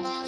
Thank you.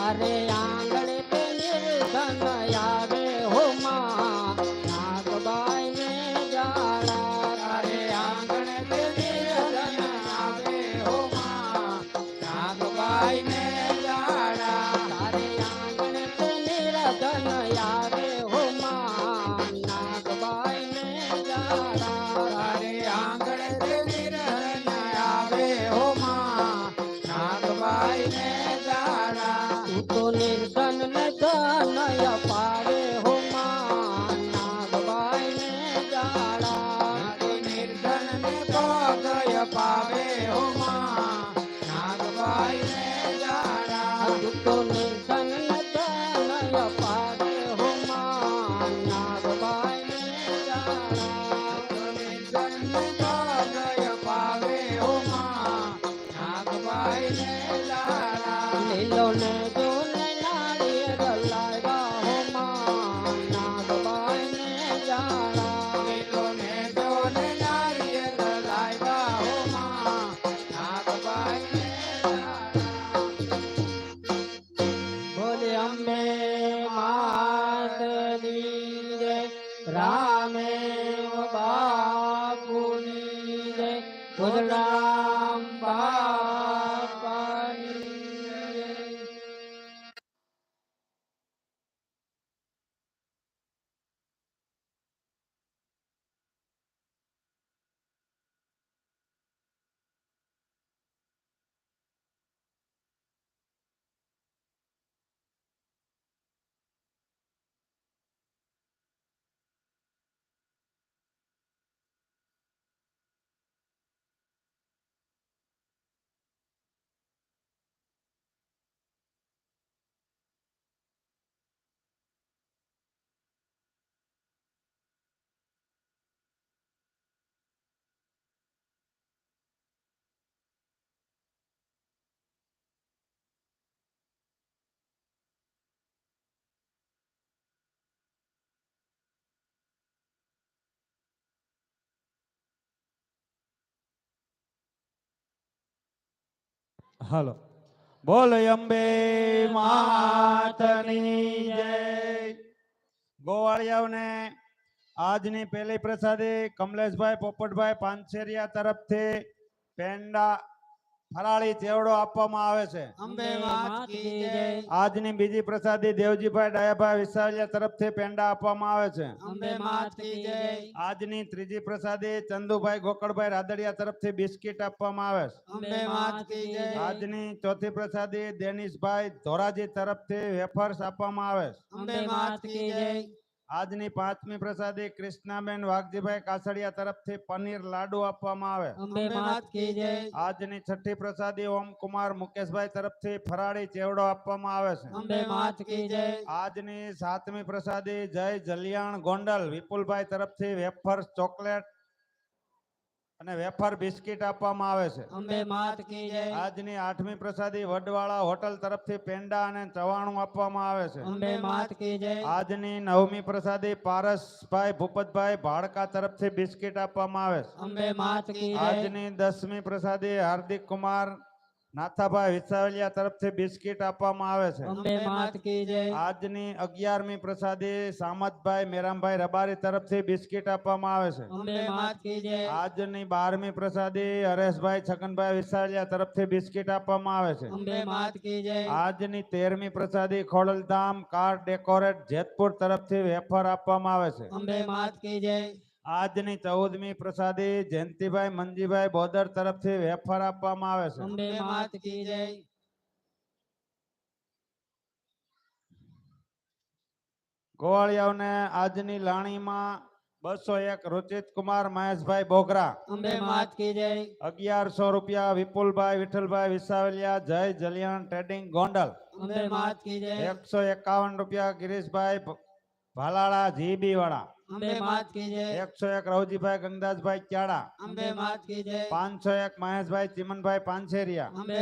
are હાલો. બોલ અંબે માતની જય. ગોવાળિયાઓને આજની પહેલી પ્રસાદી કમલેશભાઈ પોપટભાઈ પાનસેરિયા તરફથી પેંડા ફરાળી ચેવડો આપવામાં આવે છે. અંબે માત કી જય. આજની બીજી પ્રસાદી દેવજીભાઈ ડાયાભાઈ વિસાવલિયા તરફથી પેંડા આપવામાં આવે છે. આજની ત્રીજી પ્રસાદી ચંદુભાઈ ગોકળભાઈ રાદડિયા તરફથી બિસ્કિટ આપવામાં આવે છે. આજની ચોથી પ્રસાદી દેનિશભાઈ ધોરાજી તરફથી વેફર્સ આપવામાં આવે છે. અંબે આજની પાંચમી પ્રસાદે કૃષ્ણાબેન વાઘજીભાઈ કાસડિયા તરફથી પનીર લાડુ આપવામાં આવે. અંબે માત કી જય. આજની છઠ્ઠી પ્રસાદી ઓમ કુમાર મુકેશભાઈ તરફથી ફરાળી ચેવડો આપવામાં આવે છે. અંબે માત કી જય. આજની સાતમી પ્રસાદી જય જલિયાણ ગોંડલ વિપુલભાઈ તરફથી વેફર ચોકલેટ અને વેફર બિસ્કિટ આપવામાં આવે છે. અંબે માત કી જય. આજની આઠમી પ્રસાદી વડવાળા હોટલ તરફથી પેંડા અને ચવાણું આપવામાં આવે છે. અંબે માત કી જય. આજની નવમી પ્રસાદી પારસભાઈ ભૂપતભાઈ ભાડકા તરફથી બિસ્કિટ આપવામાં આવે છે. અંબે માત કી જય. આજની દસમી પ્રસાદી હાર્દિક કુમાર નાથાભાઈ વિસાવલિયા તરફથી બિસ્કિટ આપવામાં આવે છે. અંબે માત કી જય. આજની અગિયારમી પ્રસાદી સામતભાઈ મેરામભાઈ રબારી તરફથી બિસ્કિટ આપવામાં આવે છે. અંબે માત કી જય. આજની બારમી પ્રસાદી હરેશભાઈ છગનભાઈ વિસાવલિયા તરફથી બિસ્કિટ આપવામાં આવે છે. અંબે માત કી જય. આજની તેરમી પ્રસાદી ખોડલધામ કાર ડેકોરેટ જેતપુર તરફથી વેફર આપવામાં આવે છે. અંબે માત કી જય. આજની ચૌદમી પ્રસાદી જયંતિભાઈ મંજીભાઈ બોદર તરફથી વેફર આપવામાં આવે છે. અંબે માત કી જય. ગોવાળિયાઓને આજની લાણીમાં બસો એક રુચિત કુમાર મહેશભાઈ બોગરા. અંબે માત કી જય. અગિયારસો રૂપિયા વિપુલભાઈ વિઠ્ઠલભાઈ વિસાવલિયા જય જલિયાણ ટ્રેડિંગ ગોંડલ. અંબે માત કી જય. એકસો એકાવન રૂપિયા ગિરીશભાઈ ભાલાળા જીબી વાળા. અંબે માત કી જય. એકસો એક રવજીભાઈ ગંગદાસભાઈ ક્યાડા અંબે માત કી જય. પાંચસો એક મહેશભાઈ ચિમનભાઈ પાનસેરિયા અંબે